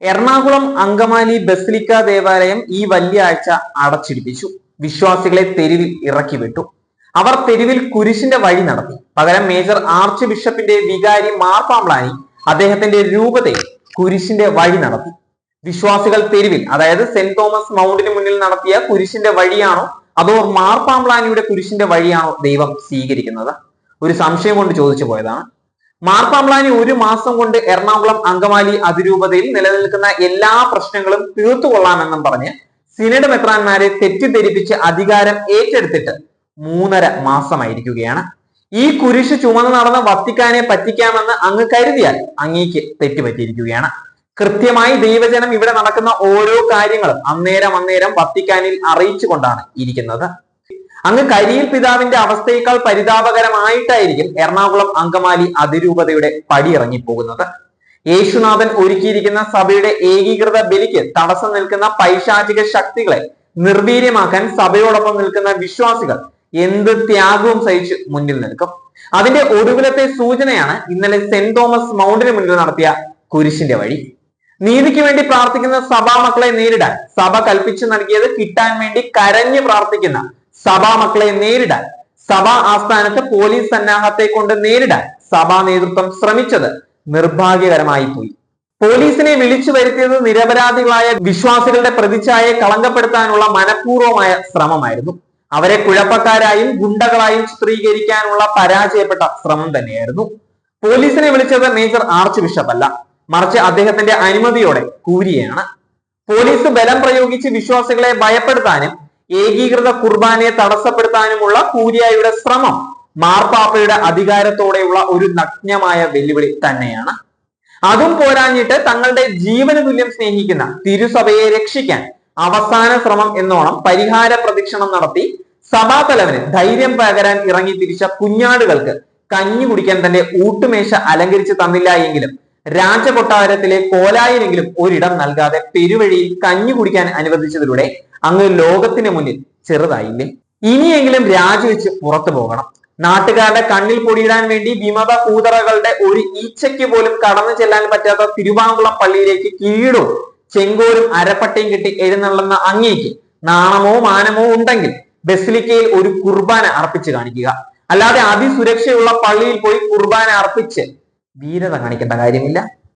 Ernakulam Angamaly basilica ദേവാലയം ഈ വലിയ ആഴ്ച അടച്ചിടിപ്പിച്ചു. വിശ്വാസികളെ തെരുവിൽ ഇറക്കി വിട്ടു. അവർ തെരുവിൽ കുരിശിന്റെ വഴി നടത്തി. പകരം മേജർ ആർച്ച് ബിഷപ്പിന്റെ വികാരി മാർപ്പാമ്പ്ലാനി അദ്ദേഹത്തിന്റെ രൂപതയിൽ കുരിശിന്റെ വഴി നടത്തി. വിശ്വാസികൾ തെരുവിൽ അതായത് സെന്റ് തോമസ് മൗണ്ടിന് മുന്നിൽ നടത്തിയ കുരിശിന്റെ വഴിയാണോ അതോ മാർപ്പാമ്പ്ലാനിയുടെ കുരിശിന്റെ വഴിയാണോ ദൈവം സ്വീകരിക്കുന്നത്? ഒരു സംശയം കൊണ്ട് ചോദിച്ചു പോയതാണ്. മാർപ്പാമ്പ്ലാനി ഒരു മാസം കൊണ്ട് എറണാകുളം അങ്കമാലി അതിരൂപതയിൽ നിലനിൽക്കുന്ന എല്ലാ പ്രശ്നങ്ങളും തീർത്തുകൊള്ളാമെന്നും പറഞ്ഞ് സിനഡ് മെത്രാന്മാരെ തെറ്റിദ്ധരിപ്പിച്ച് അധികാരം ഏറ്റെടുത്തിട്ട് മൂന്നര മാസമായിരിക്കുകയാണ്. ഈ കുരിശ് ചുമന്ന് നടന്ന വത്തിക്കാനെ പറ്റിക്കാമെന്ന് അങ്ങ് കരുതിയാൽ അങ്ങേക്ക് തെറ്റുപറ്റിയിരിക്കുകയാണ്. കൃത്യമായി ദൈവജനം ഇവിടെ നടക്കുന്ന ഓരോ കാര്യങ്ങളും അന്നേരം അന്നേരം വത്തിക്കാനിൽ അറിയിച്ചുകൊണ്ടാണ് ഇരിക്കുന്നത്. അങ്ങ് കരിയിൽ പിതാവിന്റെ അവസ്ഥയേക്കാൾ പരിതാപകരമായിട്ടായിരിക്കും എറണാകുളം അങ്കമാലി അതിരൂപതയുടെ പടിയിറങ്ങിപ്പോകുന്നത് യേശുനാഥൻ ഒരുക്കിയിരിക്കുന്ന സഭയുടെ ഏകീകൃത ബലിക്ക് തടസ്സം നിൽക്കുന്ന പൈശാചിക ശക്തികളെ നിർവീര്യമാക്കാൻ സഭയോടൊപ്പം നിൽക്കുന്ന വിശ്വാസികൾ എന്ത് ത്യാഗവും സഹിച്ച് മുന്നിൽ നിൽക്കും. അതിന്റെ ഒടുവിലത്തെ സൂചനയാണ് ഇന്നലെ സെന്റ് തോമസ് മൗണ്ടിന് മുന്നിൽ നടത്തിയ കുരിശിന്റെ വഴി. നീതിക്ക് വേണ്ടി പ്രാർത്ഥിക്കുന്ന സഭാ മക്കളെ നേരിടാൻ സഭ കൽപ്പിച്ചു നൽകിയത് കിട്ടാൻ വേണ്ടി കരഞ്ഞു പ്രാർത്ഥിക്കുന്ന സഭാമക്കളെ നേരിടാൻ. സഭാ ആസ്ഥാനത്ത് പോലീസ് സന്നാഹത്തെ കൊണ്ട് നേരിടാൻ സഭാ നേതൃത്വം ശ്രമിച്ചത് നിർഭാഗ്യകരമായി പോയി. പോലീസിനെ വിളിച്ചു വരുത്തിയത് നിരപരാധികളായ വിശ്വാസികളുടെ പ്രതിച്ഛായയെ കളങ്കപ്പെടുത്താനുള്ള മനഃപൂർവമായ ശ്രമമായിരുന്നു. അവരെ കുഴപ്പക്കാരായും ഗുണ്ടകളായും ചിത്രീകരിക്കാനുള്ള പരാജയപ്പെട്ട ശ്രമം തന്നെയായിരുന്നു. പോലീസിനെ വിളിച്ചത് മേജർ ആർച്ച് ബിഷപ്പ് അല്ല മറിച്ച് അദ്ദേഹത്തിന്റെ അനുമതിയോടെ കൂരിയാണ് പോലീസ് ബലം പ്രയോഗിച്ച് വിശ്വാസികളെ ഭയപ്പെടുത്താനും ഏകീകൃത കുർബാനയെ തടസ്സപ്പെടുത്താനുമുള്ള കൂരിയായുടെ ശ്രമം മാർപ്പാപ്പയുടെ അധികാരത്തോടെയുള്ള ഒരു നഗ്നമായ വെല്ലുവിളി തന്നെയാണ്. അതും പോരാഞ്ഞിട്ട് തങ്ങളുടെ ജീവന് തുല്യം സ്നേഹിക്കുന്ന തിരുസഭയെ രക്ഷിക്കാൻ അവസാന ശ്രമം എന്നോണം പരിഹാര പ്രദക്ഷിണം നടത്തി സഭാതലവന് ധൈര്യം പകരാൻ ഇറങ്ങി തിരിച്ച കുഞ്ഞാടുകൾക്ക് കഞ്ഞി കുടിക്കാൻ തന്റെ ഊട്ടുമേശ അലങ്കരിച്ച് തന്നില്ല എങ്കിലും രാജകൊട്ടാരത്തിലെ കോലായിലെങ്കിലും ഒരിടം നൽകാതെ പെരുവഴിയിൽ കഞ്ഞി കുടിക്കാൻ അനുവദിച്ചതിലൂടെ അങ്ങ് ലോകത്തിന് മുന്നിൽ ചെറുതായില്ലേ? ഇനിയെങ്കിലും രാജിവെച്ച് പുറത്തു പോകണം. നാട്ടുകാരുടെ കണ്ണിൽ പൊടിയിടാൻ വേണ്ടി വിമത കൂതറകളുടെ ഒരു ഈച്ചയ്ക്ക് പോലും കടന്നു ചെല്ലാൻ പറ്റാത്ത തിരുവാങ്കുളം പള്ളിയിലേക്ക് കീഴും. ചെങ്കോലും അരപ്പട്ടയും കിട്ടി എഴുന്നള്ളുന്ന അങ്ങേക്ക് നാണമോ മാനമോ ഉണ്ടെങ്കിൽ ബസിലിക്കയിൽ ഒരു കുർബാന അർപ്പിച്ച് കാണിക്കുക. അല്ലാതെ അതിസുരക്ഷയുള്ള പള്ളിയിൽ പോയി കുർബാന അർപ്പിച്ച് ധീരത കാണിക്കേണ്ട കാര്യമില്ല.